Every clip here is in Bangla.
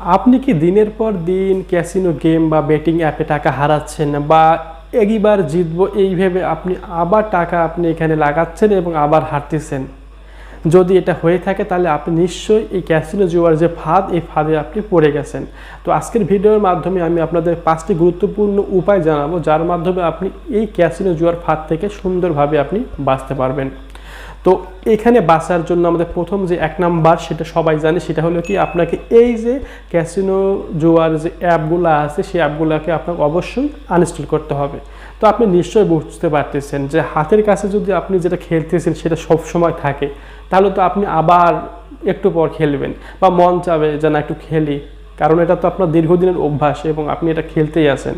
আপনি কি দিনের পর দিন ক্যাসিনো গেম বা বেটিং অ্যাপে টাকা হারাচ্ছেন বা একবার জিতবো এই ভেবে আপনি আবার টাকা আপনি এখানে লাগাচ্ছেন এবং আবার হারতেছেন? যদি এটা হয়ে থাকে তাহলে আপনি নিশ্চয়ই এই ক্যাসিনো জুয়ার যে ফাঁদ, এই ফাঁদে আপনি পড়ে গেছেন। তো আজকের ভিডিওর মাধ্যমে আমি আপনাদের পাঁচটি গুরুত্বপূর্ণ উপায় জানাব, যার মাধ্যমে আপনি এই ক্যাসিনো জুয়ার ফাঁদ থেকে সুন্দরভাবে আপনি বাঁচতে পারবেন। তো এখানে বাঁচার জন্য আমাদের প্রথম যে এক নাম্বার সেটা সবাই জানে, সেটা হলো কি আপনাকে এই যে ক্যাসিনো জুয়ার যে অ্যাপগুলো আছে, সেই অ্যাপগুলোকে আপনাকে অবশ্যই আনইনস্টল করতে হবে। তো আপনি নিশ্চয়ই বুঝতে পারতেছেন যে হাতের কাছে যদি আপনি যেটা খেলতেছেন সেটা সব সময় থাকে, তাহলে তো আপনি আবার একটু পর খেলবেন বা মন চাবে যে না একটু খেলি, কারণ এটা তো আপনার দীর্ঘদিনের অভ্যাস এবং আপনি এটা খেলতেই আছেন।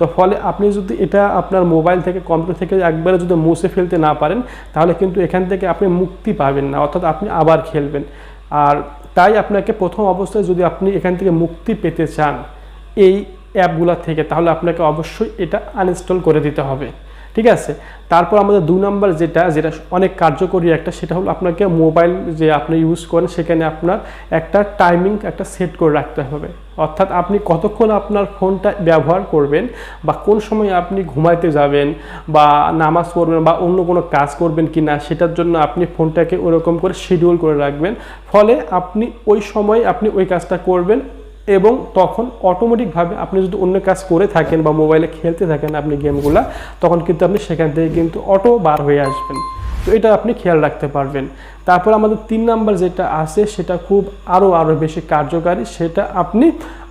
তো ফলে আপনি যদি এটা আপনার মোবাইল থেকে, কম্পিউটার থেকে একবারে যদি মুছে ফেলতে না পারেন, তাহলে কিন্তু এখান থেকে আপনি মুক্তি পাবেন না, অর্থাৎ আপনি আবার খেলবেন। আর তাই আপনাকে প্রথম অবস্থায় যদি আপনি এখান থেকে মুক্তি পেতে চান, এই অ্যাপগুলো থেকে, তাহলে আপনাকে অবশ্যই এটা আনইনস্টল করে দিতে হবে। ঠিক আছে? তারপর আমাদের দু নম্বর যেটা যেটা অনেক কার্যকরী একটা, সেটা হলো আপনাকে মোবাইল যে আপনি ইউজ করেন, সেখানে আপনার একটা টাইমিং একটা সেট করে রাখতে হবে। অর্থাৎ আপনি কতক্ষণ আপনার ফোনটা ব্যবহার করবেন বা কোন সময় আপনি ঘুমাইতে যাবেন বা নামাজ পড়বেন বা অন্য কোনো কাজ করবেন কি না সেটার জন্য আপনি ফোনটাকে ওরকম করে শিডিউল করে রাখবেন। ফলে আপনি ওই সময় আপনি ওই কাজটা করবেন এবং তখন অটোমেটিকভাবে আপনি যদি অন্য কাজ করে থাকেন বা মোবাইলে খেলতে থাকেন আপনি গেমগুলা, তখন কিন্তু আপনি সেখান থেকে কিন্তু অটো বার হয়ে আসবেন। তো এটা আপনি খেয়াল রাখতে পারবেন। তারপর আমাদের তিন নাম্বার যেটা আছে, সেটা খুব আরও আরও বেশি কার্যকারী, সেটা আপনি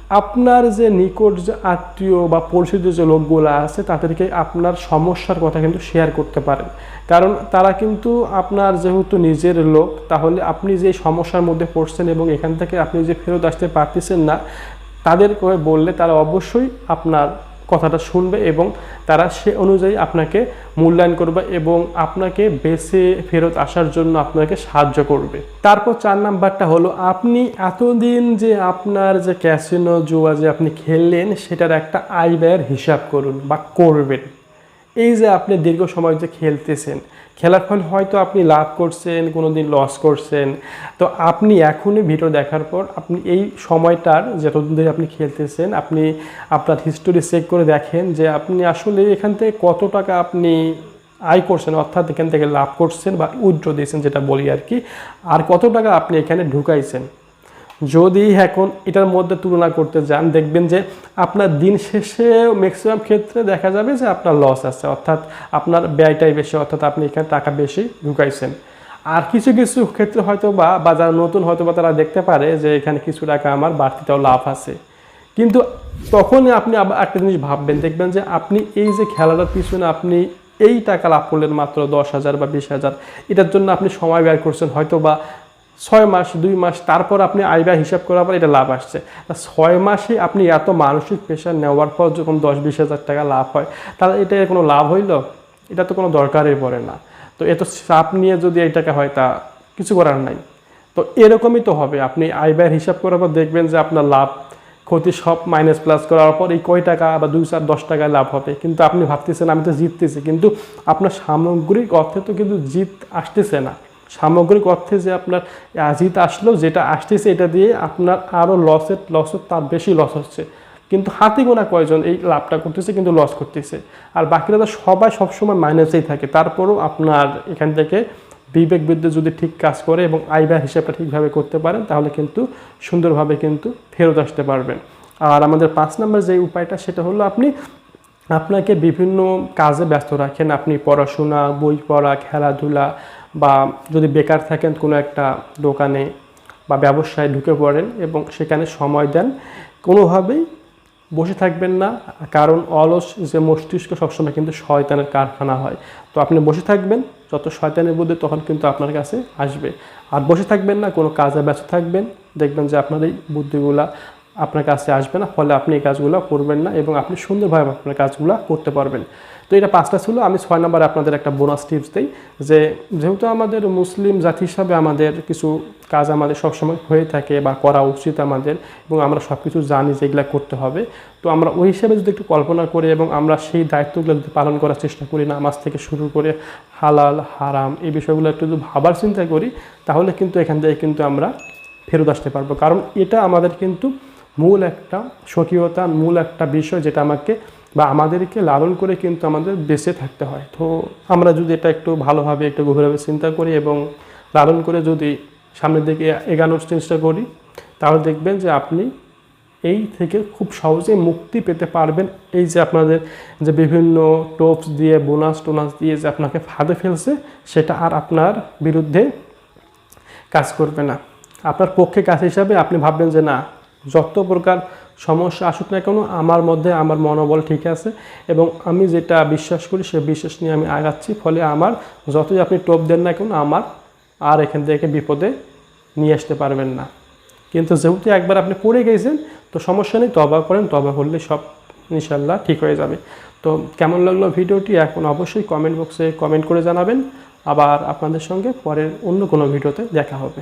আপনার যে নিকট যে আত্মীয় বা পরিচিত যে লোকগুলো আছে, তাদেরকে আপনার সমস্যার কথা কিন্তু শেয়ার করতে পারেন। কারণ তারা কিন্তু আপনার যেহেতু নিজের লোক, তাহলে আপনি যে সমস্যার মধ্যে পড়ছেন এবং এখান থেকে আপনি যে ফেরত আসতে পারতেছেন না, তাদেরকে বললে তারা অবশ্যই আপনার কথাটা শুনবে এবং তারা সে অনুযায়ী আপনাকে মূল্যায়ন করবে এবং আপনাকে বেছে ফেরত আসার জন্য আপনাকে সাহায্য করবে। তারপর চার নাম্বারটা হলো, আপনি এতদিন যে আপনার যে ক্যাসিনো জুয়া যে আপনি খেললেন, সেটার একটা আয় ব্যয়ের হিসাব করুন বা করবেন। এই যে আপনি দীর্ঘ সময় যে খেলতেছেন খেলার ফল হয়তো আপনি লাভ করছেন কোনো দিন লস করছেন। তো আপনি এখনই ভিডিও দেখার পর আপনি এই সময়টার যতদিন ধরে আপনি খেলতেছেন, আপনি আপনার হিস্টোরি চেক করে দেখেন যে আপনি আসলে এখান থেকে কত টাকা আপনি আয় করছেন, অর্থাৎ এখান থেকে লাভ করছেন বা উইথড্র দিয়েছেন যেটা বলি আর কি, আর কত টাকা আপনি এখানে ঢুকাইছেন। যদি এখন এটার মধ্যে তুলনা করতে যান, দেখবেন যে আপনার দিন শেষে ম্যাক্সিমাম ক্ষেত্রে দেখা যাবে যে আপনার লস আছে। অর্থাৎ আপনার ব্যয়টাই বেশি, অর্থাৎ আপনি এখানে টাকা বেশি ঢুকাইছেন। আর কিছু কিছু ক্ষেত্রে হয়তো বা বাজার নতুন হয়তো বা তারা দেখতে পারে যে এখানে কিছু টাকা আমার বাড়তিটাও লাভ আছে। কিন্তু তখনই আপনি আবার একটা জিনিস ভাববেন, দেখবেন যে আপনি এই যে খেলাটার পিছনে আপনি এই টাকা লাভ করলেন মাত্র দশ হাজার বা বিশ হাজার, এটার জন্য আপনি সময় ব্যয় করছেন। হয়তো বা ছয় মাস, দুই মাস, তারপর আপনি ব্যয় হিসাব করার পর এটা লাভ আসছে। ছয় মাসে আপনি এত মানসিক প্রেশার নেওয়ার পর যখন দশ বিশ হাজার টাকা লাভ হয়, তাহলে এটা কোনো লাভ হইল? এটা তো কোনো দরকারই পড়ে না। তো এত চাপ নিয়ে যদি এই টাকা হয়, তা কিছু করার নাই। তো এরকমই তো হবে। আপনি আয় ব্যয়ের হিসাব করার পর দেখবেন যে আপনার লাভ ক্ষতি সব মাইনাস প্লাস করার পর এই কয় টাকা বা দুই চার দশ টাকায় লাভ হবে। কিন্তু আপনি ভাবতেছেন, আমি তো জিততেছি। কিন্তু আপনার সামগ্রিক অর্থে তো কিন্তু জিত আসতেছে না। সামগ্রিক অর্থে যে আপনার জিত আসলো, যেটা আসতেছে, এটা দিয়ে আপনার আরও লসের লসের তার বেশি লস হচ্ছে। কিন্তু হাতে গোনা কয়জন এই লাভটা করতেছে, কিন্তু লস করতেছে? আর বাকিরা তো সবাই সবসময় মাইনাসেই থাকে। তারপরও আপনার এখান থেকে বিবেক বিদ্যুৎ যদি ঠিক কাজ করে এবং আয় হিসাবটা ঠিকভাবে করতে পারেন, তাহলে কিন্তু সুন্দরভাবে কিন্তু ফেরত আসতে পারবেন। আর আমাদের পাঁচ নম্বর যে উপায়টা, সেটা হলো আপনি আপনাকে বিভিন্ন কাজে ব্যস্ত রাখেন। আপনি পড়াশোনা, বই পড়া, খেলাধুলা বা যদি বেকার থাকেন কোনো একটা দোকানে বা ব্যবসায় ঢুকে পড়েন এবং সেখানে সময় দেন, কোনোভাবেই বসে থাকবেন না। কারণ অলস যে মস্তিষ্ক সবসময় কিন্তু শয়তানের কারখানা হয়। তো আপনি বসে থাকবেন, যত শয়তানের বুদ্ধি তখন কিন্তু আপনার কাছে আসবে। আর বসে থাকবেন না, কোনো কাজে ব্যস্ত থাকবেন, দেখবেন যে আপনার এই বুদ্ধিগুলা আপনার কাছে আসবে না, ফলে আপনি এই কাজগুলো করবেন না এবং আপনি সুন্দরভাবে আপনার কাজগুলো করতে পারবেন। তো এটা পাঁচটা ছিল, আমি ছয় নম্বরে আপনাদের একটা বোনাস টিপস দিই যে, যেহেতু আমাদের মুসলিম জাতি হিসাবে আমাদের কিছু কাজ আমাদের সবসময় হয়ে থাকে বা করা উচিত আমাদের এবং আমরা সব কিছু জানি যে এগুলো করতে হবে, তো আমরা ওই হিসাবে যদি একটু কল্পনা করি এবং আমরা সেই দায়িত্বগুলো যদি পালন করার চেষ্টা করি, নামাজ থেকে শুরু করে হালাল, হারাম এই বিষয়গুলো একটু যদি ভাবার চিন্তা করি, তাহলে কিন্তু এখান থেকে কিন্তু আমরা ফেরত আসতে পারব। কারণ এটা আমাদের কিন্তু মূল একটা স্বকীয়তা মূল একটা বিষয় যেটা আমাকে বা আমাদেরকে লালন করে কিন্তু আমাদের বেঁচে থাকতে হয়। তো আমরা যদি এটা একটু ভালোভাবে, একটু গভীরভাবে চিন্তা করি এবং লালন করে যদি সামনের দিকে এগানোর চেষ্টা করি, তাহলে দেখবেন যে আপনি এই থেকে খুব সহজে মুক্তি পেতে পারবেন। এই যে আপনাদের যে বিভিন্ন টোপস দিয়ে, বোনাস টোনাস দিয়ে যে আপনাকে ফাঁদে ফেলছে, সেটা আর আপনার বিরুদ্ধে কাজ করবে না। আপনার পক্ষে কাজ হিসাবে আপনি ভাববেন যে না যত প্রকার সমস্যা আসুক না কেন, আমার মধ্যে আমার মনোবল ঠিক আছে এবং আমি যেটা বিশ্বাস করি, সে বিশ্বাস নিয়ে আমি আগাচ্ছি। ফলে আমার যতই আপনি টোপ দেন না কেন, আমার আর এখান থেকে বিপদে নিয়ে আসতে পারবেন না। কিন্তু যেহেতু একবার আপনি পড়ে গেছেন, তো সমস্যা নেই, তবা করেন, তবা করলে সব ইনশাল্লাহ ঠিক হয়ে যাবে। তো কেমন লাগল ভিডিওটি? এখন অবশ্যই কমেন্ট বক্সে কমেন্ট করে জানাবেন। আবার আপনাদের সঙ্গে পরের অন্য কোনো ভিডিওতে দেখা হবে।